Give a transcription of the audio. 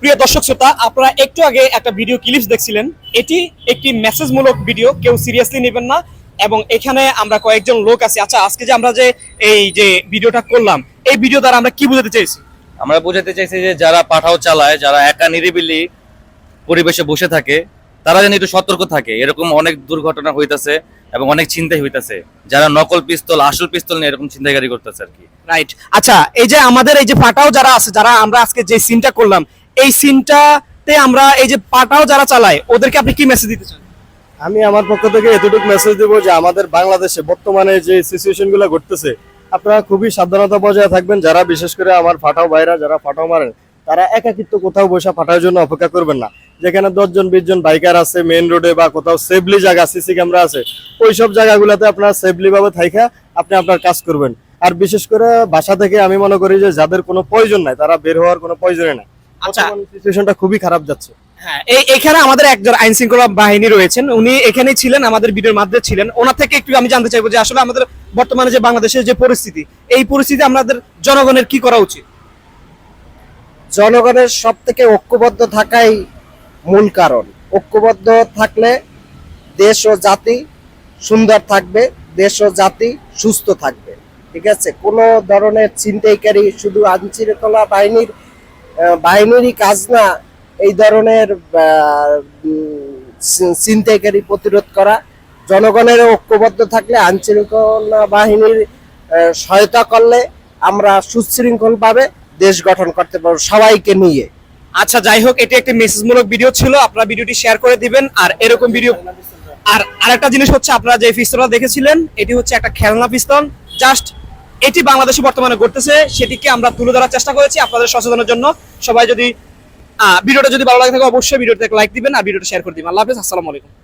প্রিয় দর্শক শ্রোতা আপনারা একটু আগে একটা ভিডিও ক্লিপস দেখছিলেন। এটি একটি মেসেজমূলক ভিডিও কেউ সিরিয়াসলি নেবেন না এবং এখানে আমরা কয়েকজন লোক আছি। আচ্ছা আজকে যে আমরা যে এই যে ভিডিওটা করলাম এই ভিডিও দ্বারা আমরা কি বোঝাতে চাইছি? আমরা বোঝাতে চাইছি যে যারা পাঠাও চালায় যারা একা নিরিবিলি পরিবেশে বসে থাকে তারা যেন একটু সতর্ক থাকে। এরকম অনেক দুর্ঘটনা হইতাছে এবং অনেক চিন্তাই হইতাছে। যারা নকল পিস্তল আসল পিস্তল নিয়ে এরকম চিন্তাকারী করতেছে আর কি। রাইট আচ্ছা এই যে আমাদের এই যে পাটাও যারা আছে যারা আমরা আজকে যে সিনটা করলাম এই সিনটাতে আমরা এই যে পাটাও যারা চালায়, ওদেরকে আপনি কি মেসেজ দিতে চান? আমি আমার পক্ষ থেকে এতটুকু মেসেজ দেবো যে আমাদের বাংলাদেশে বর্তমানে যে সিচুয়েশনগুলো ঘটতেছে, আপনারা খুবই সাবধানতা বজায় থাকবেন। যারা বিশেষ করে আমার ফাটাও ভাইরা, যারা ফাটাও মারেন, তারা একাকিত্ব কোথাও বসে ফাটার জন্য অপেক্ষা করবেন না। যেখানে দশজন বিশ জন বাইকার আছে মেইন রোডে বা কোথাও সেফলি জায়গা সিসি ক্যামেরা আছে ওই সব জায়গাগুলোতে আপনারা সেফলি ভাবে থাইকা আপনি আপনার কাজ করবেন। আর বিশেষ করে বাসা থেকে আমি মনে করি যে যাদের কোনো প্রয়োজন নাই, তারা বের হওয়ার কোনো প্রয়োজনই নাই। আচ্ছা। সিচুয়েশনটা খুবই খারাপ যাচ্ছে। হ্যাঁ এই এখানে আমাদের একজন আইন শৃঙ্খলা বাহিনী রয়েছেন। উনি এখানেই ছিলেন আমাদের ভিডিওর মাধ্যমে ছিলেন। ওনার থেকে একটু আমি জানতে চাইব যে আসলে আমাদের বর্তমানে যে বাংলাদেশের যে পরিস্থিতি এই পরিস্থিতি আমাদের জনগণের কি করা উচিত? জনগণের সব থেকে ঐক্যবদ্ধ থাকাই মূল কারণ। ঐক্যবদ্ধ থাকলে দেশ ও জাতি সুন্দর থাকবে দেশ ও জাতি সুস্থ থাকবে। ঠিক আছে? কোনো ধরনের চিন্তাইকারী শুধু আইনশৃঙ্খলা বাহিনীর বাহিনীরই কাজ না, এই ধরনের ছিনতাইকারী প্রতিরোধ করা, জনগণের ঐক্যবদ্ধ থাকলে আইনশৃঙ্খলা বাহিনীর সহায়তা করলে আমরা সুশৃঙ্খল ভাবে দেশ গঠন করতে পারব সবাইকে নিয়ে। আচ্ছা যাই হোক, এটি একটি মেসেজমূলক ভিডিও ছিল। আপনারা ভিডিওটি শেয়ার করে দিবেন। আর এরকম ভিডিও আর আরেকটা জিনিস হচ্ছে, আপনারা যে পিস্তলটা দেখেছিলেন, এটি হচ্ছে একটা খেলনা পিস্তল জাস্ট এটি বাংলাদেশে বর্তমানে ঘটতেছে, সেটিকে আমরা তুলে ধরার চেষ্টা করেছি আপনাদের সচেতনের জন্য। সবাই যদি ভিডিওটা যদি ভালো লাগে থাকে, অবশ্যই ভিডিওটা লাইক দিবেন আর ভিডিওটা শেয়ার করে দিবেন। আল্লাহ হাফিজ, আসসালামু আলাইকুম।